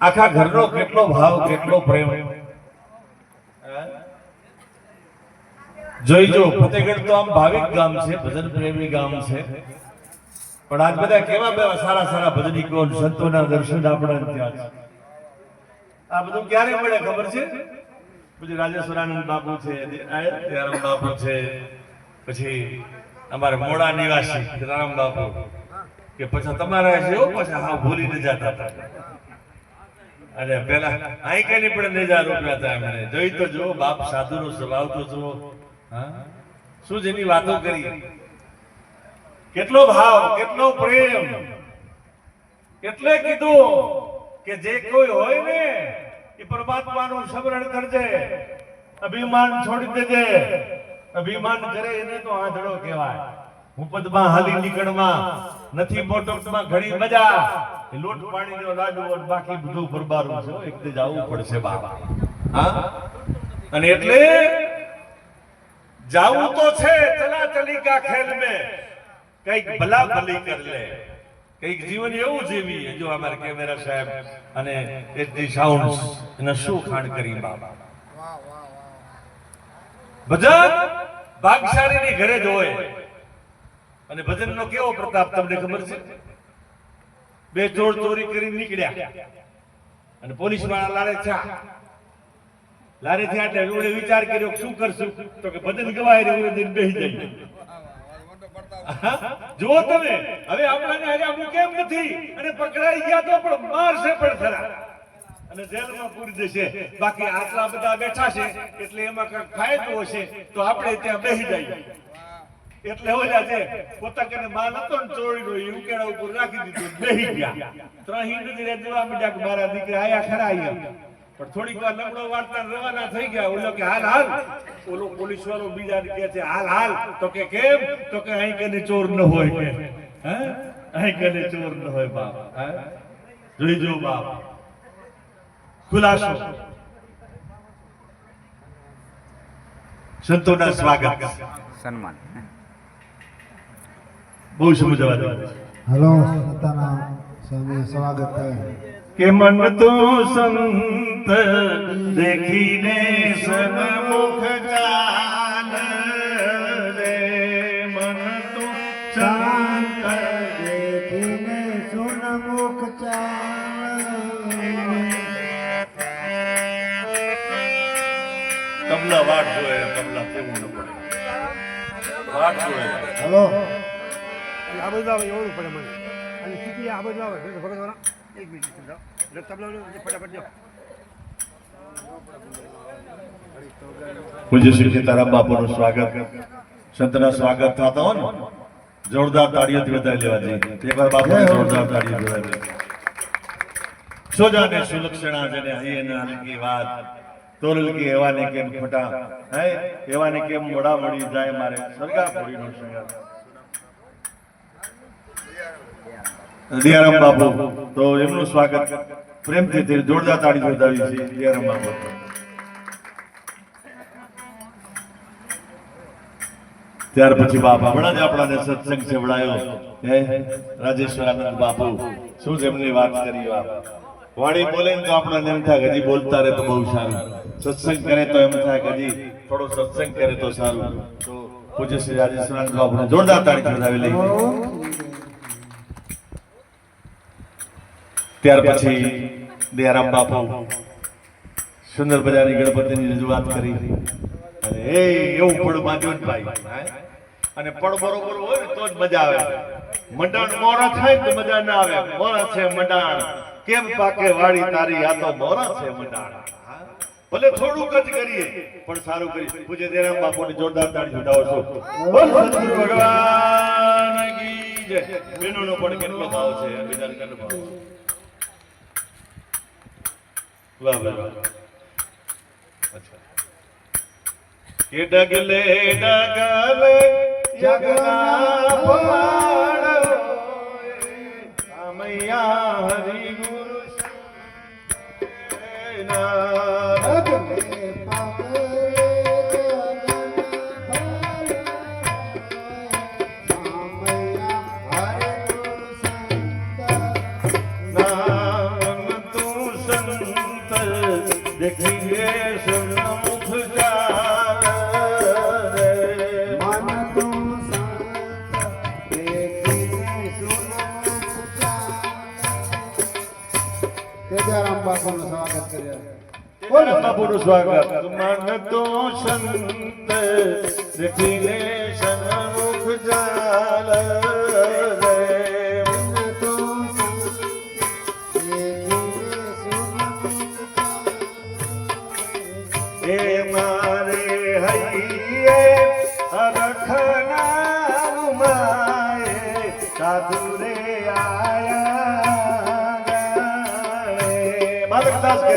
આખા ઘરનો કેટલો ભાવ, કેટલો પ્રેમ. જોઈજો ફતેગઢ તો આમ ભાવિક ગામ છે, ભજન પ્રેમી ગામ છે. પણ આજ બધા કેવા બેવા સારા સારા ભજનિકો સંતોના દર્શન આપણા ત્યાં છે. આ બધું ક્યારે મળે ખબર છે? પછી રાજેશ્વરાનંદ બાપુ છે દયારામ બાપુ છે, પછી અમારે મોડા નિવાસી રામ બાપુ. કે પછી તમારા જેવો પછી હા ભૂલી ન જતા હતા. અને પેલા અહીં કઈ નહીં પણ નેજા રૂપિયા હતા એમણે જોઈ તો જુઓ, બાપ સાધુનો સ્વભાવ તો જુઓ. શું જેની વાતો કરી? કેટલો ભાવ, કેટલો પ્રેમ. એટલે કીધું કે જે કોઈ હોય ને, એ પરમાત્માનું સ્મરણ કરજે. અભિમાન છોડી દેજે. અભિમાન કરે એને તો આંધળો કહેવાય. હું પદમાં હાલી નીકળમાં. નથી મોટોમાં ઘણી મજા. લોટ પાણીનો લાડુ બાકી બધું ભરબારું છે. એક દી જવું પડશે બાબા હા? અને એટલે જાવું તો છે ચલા ચલી કા ખેલ મે કંઈક ભલા ભલી કર લે. કંઈક જીવન એવું જીવી જો અમારે કેમેરા સાહેબ અને એટલી સાઉન્ડ એને શું ખાણ કરી બાબા ભજન? ભાગશાળીની ઘરે જ હોય. અને ભજનનો કેવો પ્રતાપ તમને ખબર છે? બે ચોર ચોરી કરી નીકળ્યા. અને પોલીસવાળા લારે છા લારે એટલે એવડે વિચાર કર્યો શું કરશું? તો કે ભજન ગવાય રહ્યું દિન બેસી જઈએ જુઓ તમે, હવે આપણને આજે અમુક કેમ નથી? અને પકડાઈ ગયા તો પણ મારશે પણ ખરા. અને જેલમાં પૂરી દેશે. બાકી આટલા બધા બેઠા છે, એટલે એમાં કંઈક ફાયદો હશે, તો આપણે ત્યાં બેસી જઈએ એટલે ઓલા છે પોતાને માલ હતો ને ચોરીનો એ ઉકેડા ઉપર રાખી દીધું બેસી ગયા. ત્રણ જોવા માંડ્યા કે મારા દીકરા આયા ખરા આયા પણ થોડીક વાર લમડો વાર્તા રવાના થઈ ગયા, ઓલો કે, હાલ હાલ. ઓલો પોલીસ વાળો બીજા કે છે, હાલ હાલ. તો કે, કેમ? તો કે, અહીં કને ચોર ન હોય કે. હે? અહીં કને ચોર ન હોય બાપ, હે? જોઈ જો બાપ. ખુલાસો. સંતોના સ્વાગત. સન્માન. બહુ સમજવા દે. હલો સતાના સ્વામી સ્વાગત થાય. કે મન તો સંત દેખીને સન્મુખ ચાલ રે. મન તો શાંત દેખીને સુનમુખ ચાલ તબલા વાટ જોયે તબલા કેવું ન પડે. વાટ જોયે. હલો. આવે એવડું પડે મને. અને ચીકી આ બધું આવે એટલે એક મિનિટ પૂજ્ય શ્રી સીતારામ બાપુનું સ્વાગત. સંતના સ્વાગત થતા હોય ને, જોરદાર તાળીઓથી વધારી લેવા જોઈએ. એકવાર બાપુ જોરદાર તાળીઓ વધારી સોજાને સુલક્ષણા જેને હૈયે ના હલકી વાત. તોરલ કે એવાને કેમ ખોટા? હે? એવાને કેમ મોડા મળી જાય મારે? સરગા પૂરીનો શૃંગાર દિયારામ બાપુ, તો એમનું સ્વાગત. પ્રેમથી જોરદાર તાળી જોડાવી છે દિયારામ બાપુ. ત્યાર પછી બાપ હમણાં જ આપણાને સત્સંગ સેવડાયો. હે રાજેશ્વરાનંદ બાપુ, શું જ એમની વાત કરી બાપ. વાણી બોલે તો આપણને એમ થાય હજી બોલતા રહે તો બહુ સારું. સત્સંગ કરે તો એમ થાય હજી થોડો સત્સંગ કરે તો સારું. તો પૂજ્ય શ્રી રાજેશ્વરાનંદ બાપુને જોરદાર તાળી જોડાવી લઈ ત્યાર પછી દયારામ બાપુ, સુંદર બજારની ગણપતિની રજૂઆત કરી. એવું પડ બાંધ્યો ભાઈ અને પડ બરોબર હોય ને તો જ મજા આવે. મંડાણ મોરા થાય તો મજા ના આવે. મોરા છે મંડાણ. કેમ પાકે વાળી તારી? આ તો મોરા છે મંડાણ. ભલે થોડુંક જ કરીએ, પણ સારું કરી પૂજે દેરામ બાપુને જોરદાર તાળી જોડાવો છો. બોલ સદગુરુ ભગવાન કી જય. બહેનોનો પણ કેટલો ભાવ છે અભિદાન કેટલો ભાવ. છે વાહ ડગલે ડગલે જગના પવાડ રામૈયા હરિ ગુરુ શરણા. બોલો બાપુનું સ્વાગત. મન તો સંત દેખીને સન્મુખ જાલ એ મારે હૈયે રખના માએ સાધુ રે આયા માલકદાસ કે